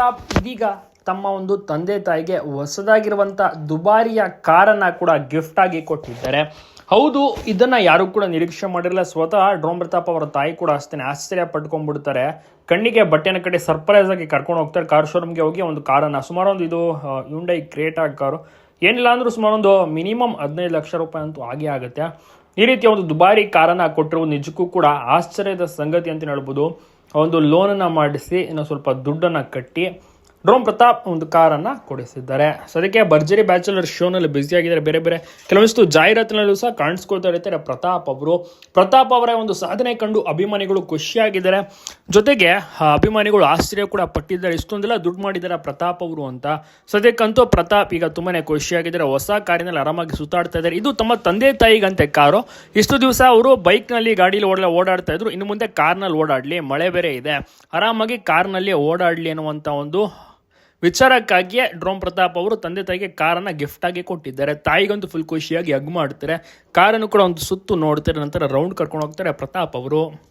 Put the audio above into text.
ಪ್ರತಾಪ್ ಇದೀಗ ತಮ್ಮ ಒಂದು ತಂದೆ ತಾಯಿಗೆ ಹೊಸದಾಗಿರುವಂಥ ದುಬಾರಿಯ ಕಾರನ್ನ ಕೂಡ ಗಿಫ್ಟ್ ಆಗಿ ಕೊಟ್ಟಿದ್ದಾರೆ. ಹೌದು, ಇದನ್ನ ಯಾರು ಕೂಡ ನಿರೀಕ್ಷೆ ಮಾಡಿರಲ್ಲ. ಸ್ವತಃ ಡ್ರೋಮ್ ಪ್ರತಾಪ್ ಅವರ ತಾಯಿ ಕೂಡ ಅಷ್ಟೇ ಆಶ್ಚರ್ಯ ಪಟ್ಕೊಂಡ್ಬಿಡ್ತಾರೆ. ಕಣ್ಣಿಗೆ, ಬಟ್ಟೆನ ಕಡೆ ಸರ್ಪ್ರೈಸ್ ಆಗಿ ಕರ್ಕೊಂಡು ಹೋಗ್ತಾರೆ. ಕಾರ್ ಶೋರೂಮ್ಗೆ ಹೋಗಿ ಒಂದು ಕಾರನ್ನ ಸುಮಾರು ಒಂದು ಇದು ಯುಂಡೈ ಕ್ರೇಟಾ ಕಾರು ಏನಿಲ್ಲ ಅಂದರೂ ಸುಮಾರು ಒಂದು ಮಿನಿಮಮ್ ಹದಿನೈದು ಲಕ್ಷ ರೂಪಾಯಿ ಅಂತೂ ಆಗೇ ಆಗುತ್ತೆ. ಈ ರೀತಿಯ ಒಂದು ದುಬಾರಿ ಕಾರನ್ನ ಕೊಟ್ಟಿರುವುದು ನಿಜಕ್ಕೂ ಕೂಡ ಆಶ್ಚರ್ಯದ ಸಂಗತಿ ಅಂತ ಹೇಳ್ಬೋದು. ಒಂದು ಲೋನನ್ನು ಮಾಡಿಸಿ ಇನ್ನು ಸ್ವಲ್ಪ ದುಡ್ಡನ್ನು ಕಟ್ಟಿ ಡ್ರೋಮ್ ಪ್ರತಾಪ್ ಒಂದು ಕಾರನ್ನು ಕೊಡಿಸಿದ್ದಾರೆ. ಸೊ ಅದಕ್ಕೆ ಭರ್ಜರಿ ಬ್ಯಾಚುಲರ್ ಶೋನಲ್ಲಿ ಬ್ಯುಸಿ ಆಗಿದ್ದಾರೆ. ಬೇರೆ ಬೇರೆ ಕೆಲವೊಂದಿಷ್ಟು ಜಾಹೀರಾತಿನಲ್ಲೂ ಸಹ ಕಾಣಿಸ್ಕೊಳ್ತಾ ಇರ್ತಾರೆ ಪ್ರತಾಪ್ ಅವರು. ಪ್ರತಾಪ್ ಅವರ ಒಂದು ಸಾಧನೆ ಕಂಡು ಅಭಿಮಾನಿಗಳು ಖುಷಿಯಾಗಿದ್ದಾರೆ. ಜೊತೆಗೆ ಅಭಿಮಾನಿಗಳು ಆಶ್ಚರ್ಯ ಕೂಡ ಪಟ್ಟಿದ್ದಾರೆ. ಇಷ್ಟೊಂದೆಲ್ಲ ದುಡ್ಡು ಮಾಡಿದ್ದಾರೆ ಪ್ರತಾಪ್ ಅವರು ಅಂತ. ಸದ್ಯಕ್ಕಂತೂ ಪ್ರತಾಪ್ ಈಗ ತುಂಬಾನೇ ಖುಷಿಯಾಗಿದ್ದಾರೆ. ಹೊಸ ಕಾರಿನಲ್ಲಿ ಆರಾಮಾಗಿ ಸುತ್ತಾಡ್ತಾ ಇದ್ದಾರೆ. ಇದು ತಮ್ಮ ತಂದೆ ತಾಯಿಗಂತೆ ಕಾರು. ಇಷ್ಟು ದಿವಸ ಅವರು ಬೈಕ್ನಲ್ಲಿ ಗಾಡಿಲಿ ಓಡಲ, ಓಡಾಡ್ತಾ ಇದ್ರು. ಇನ್ನು ಮುಂದೆ ಕಾರ್ನಲ್ಲಿ ಓಡಾಡಲಿ. ಮಳೆ ಬೇರೆ ಇದೆ. ಆರಾಮಾಗಿ ಕಾರ್ನಲ್ಲಿ ಓಡಾಡಲಿ ಅನ್ನುವಂಥ ಒಂದು ವಿಚಾರಕ್ಕಾಗಿಯೇ ಡ್ರೋಮ್ ಪ್ರತಾಪ್ ಅವರು ತಂದೆ ತಾಯಿಗೆ ಕಾರನ್ನು ಗಿಫ್ಟ್ ಆಗಿ ಕೊಟ್ಟಿದ್ದಾರೆ. ತಾಯಿಗಂತೂ ಫುಲ್ ಖುಷಿಯಾಗಿ ಹಗ್ ಮಾಡ್ತಾರೆ. ಕಾರನ್ನು ಕೂಡ ಒಂದು ಸುತ್ತು ನೋಡ್ತಾರೆ. ನಂತರ ರೌಂಡ್ ಕರ್ಕೊಂಡು ಹೋಗ್ತಾರೆ ಪ್ರತಾಪ್ ಅವರು.